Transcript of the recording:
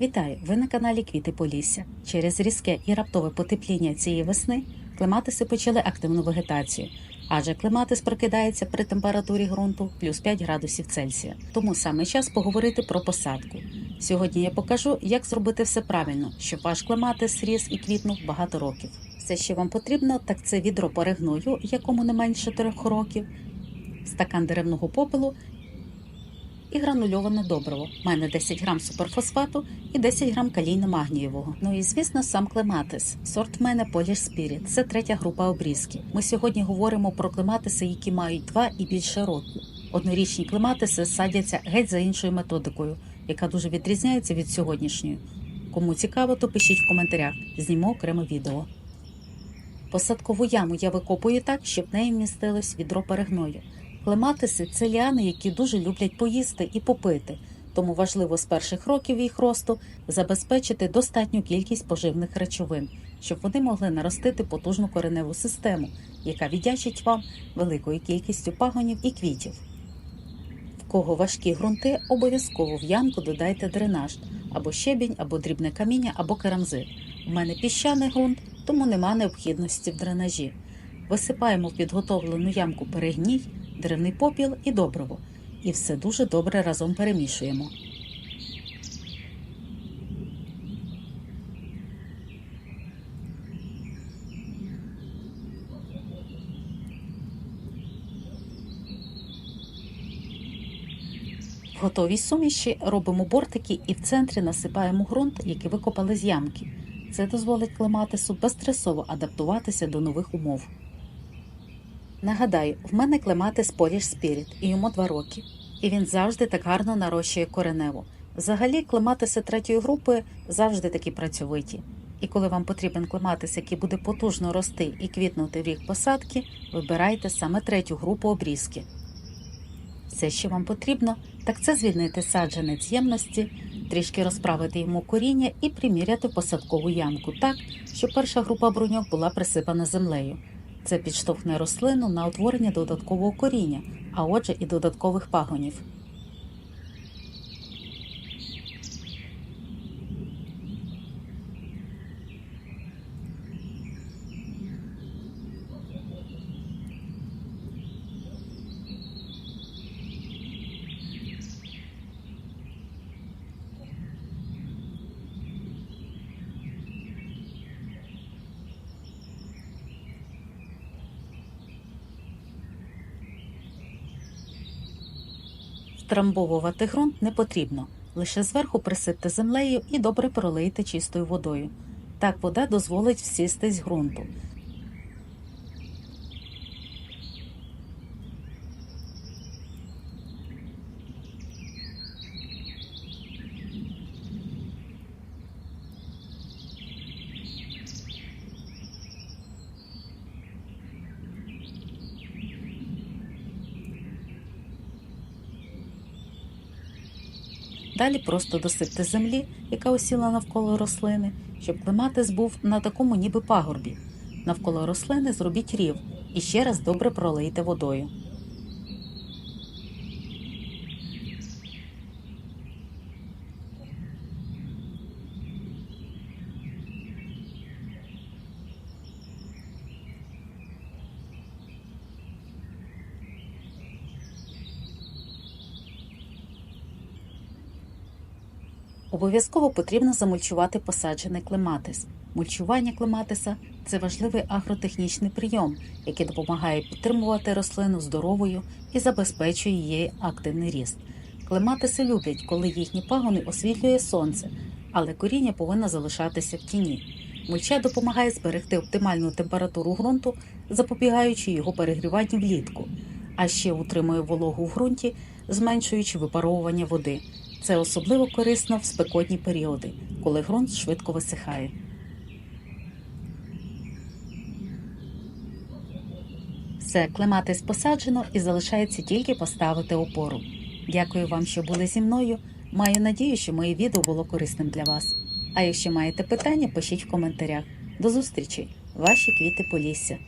Вітаю! Ви на каналі Квіти Полісся. Через різке і раптове потепління цієї весни клематиси почали активну вегетацію, адже клематис прокидається при температурі ґрунту плюс 5 градусів Цельсія. Тому саме час поговорити про посадку. Сьогодні я покажу, як зробити все правильно, щоб ваш клематис ріс і квітнув багато років. Все, що вам потрібно, так це відро перегною, якому не менше 3 років, стакан деревного попелу і гранульоване добриво. У мене 10 грам суперфосфату і 10 грам калійно-магнієвого. Ну і звісно, сам клематис. Сорт в мене Polish Spirit. Це третя група обрізки. Ми сьогодні говоримо про клематиси, які мають 2 і більше років. Однорічні клематиси садяться геть за іншою методикою, яка дуже відрізняється від сьогоднішньої. Кому цікаво, то пишіть в коментарях. Зніму окреме відео. Посадкову яму я викопую так, щоб в неї вмістилось відро перегною. Клематиси це ліани, які дуже люблять поїсти і попити, тому важливо з перших років їх росту забезпечити достатню кількість поживних речовин, щоб вони могли наростити потужну кореневу систему, яка віддячить вам великою кількістю пагонів і квітів. В кого важкі ґрунти, обов'язково в ямку додайте дренаж або щебінь, або дрібне каміння, або керамзит. У мене піщаний ґрунт, тому нема необхідності в дренажі. Висипаємо в підготовлену ямку перегній, деревний попіл і добриво. І все дуже добре разом перемішуємо. В готовій суміші робимо бортики і в центрі насипаємо ґрунт, який викопали з ямки. Це дозволить клематису безстресово адаптуватися до нових умов. Нагадаю, в мене клематис Polish Spirit, і йому 2 роки. І він завжди так гарно нарощує кореневу. Взагалі, клематиси третьої групи завжди такі працьовиті. І коли вам потрібен клематис, який буде потужно рости і квітнути в рік посадки, вибирайте саме третю групу обрізки. Все, що вам потрібно, так це звільнити саджанець ємності, трішки розправити йому коріння і приміряти посадкову ямку так, щоб перша група бруньок була присипана землею. Це підштовхне рослину на утворення додаткового коріння, а отже і додаткових пагонів. Втрамбовувати ґрунт не потрібно. Лише зверху присипте землею і добре пролийте чистою водою. Так вода дозволить всістись ґрунту. Далі просто досипте землі, яка осіла навколо рослини, щоб клематис був на такому ніби пагорбі. Навколо рослини зробіть рів і ще раз добре пролийте водою. Обов'язково потрібно замульчувати посаджений клематис. Мульчування клематиса це важливий агротехнічний прийом, який допомагає підтримувати рослину здоровою і забезпечує її активний ріст. Клематиси люблять, коли їхні пагони освітлює сонце, але коріння повинно залишатися в тіні. Мульча допомагає зберегти оптимальну температуру ґрунту, запобігаючи його перегріванню влітку, а ще утримує вологу в ґрунті, зменшуючи випаровування води. Це особливо корисно в спекотні періоди, коли ґрунт швидко висихає. Все, клематис посаджено і залишається тільки поставити опору. Дякую вам, що були зі мною. Маю надію, що моє відео було корисним для вас. А якщо маєте питання, пишіть в коментарях. До зустрічі! Ваші квіти Полісся!